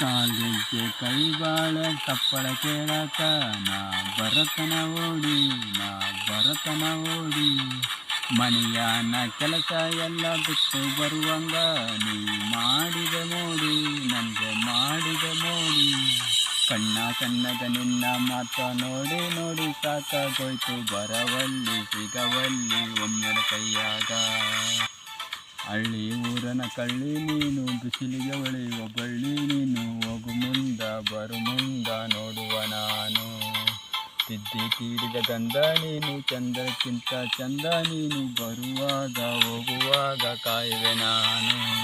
ಕಾಲ್ಗೆಜ್ಜೆ ಕೈಬಾಳ ತಪ್ಪಳ ಕೇಳಕ, ನಾ ಬರತನ ಓಡಿ, ನಾ ಬರತನ ಓಡಿ. ಮನೆಯಾನ ಕೆಲಸ ಎಲ್ಲ ಬಿಟ್ಟು ಬರುವಂಗ ನೀ ಮಾಡಿದ ಮೋಡಿ ನನಗೆ ಮಾಡಿದ ಮೋಡಿ. ಕಣ್ಣ ಕಣ್ಣದ ನಿನ್ನ ಮಾತ ನೋಡಿ ನೋಡಿ ಸಾಕಾಗೋಯ್ತು ಬರವಲ್ಲಿ, ಸಿಗವಲ್ಲಿ ಒಮ್ಮೆರ ಕೈಯಾಗ. ಹಳ್ಳಿ ಊರನ ಕಳ್ಳಿ ನೀನು, ಬಿಸಿಲಿಗೆ ಒಳೆಯುವ ಬಳ್ಳಿ ನೀನು. ಬರು ಮುಂದ ನೋಡುವ ನಾನು. ತಿದ್ದಿ ತೀಡಿದ ಗಂಧ ನೀನು ಚಂದಕ್ಕಿಂತ ಚಂದ ನೀನು. ಬರುವಾಗ, ಹೋಗುವಾಗ ಕಾಯುವೆ ನಾನು.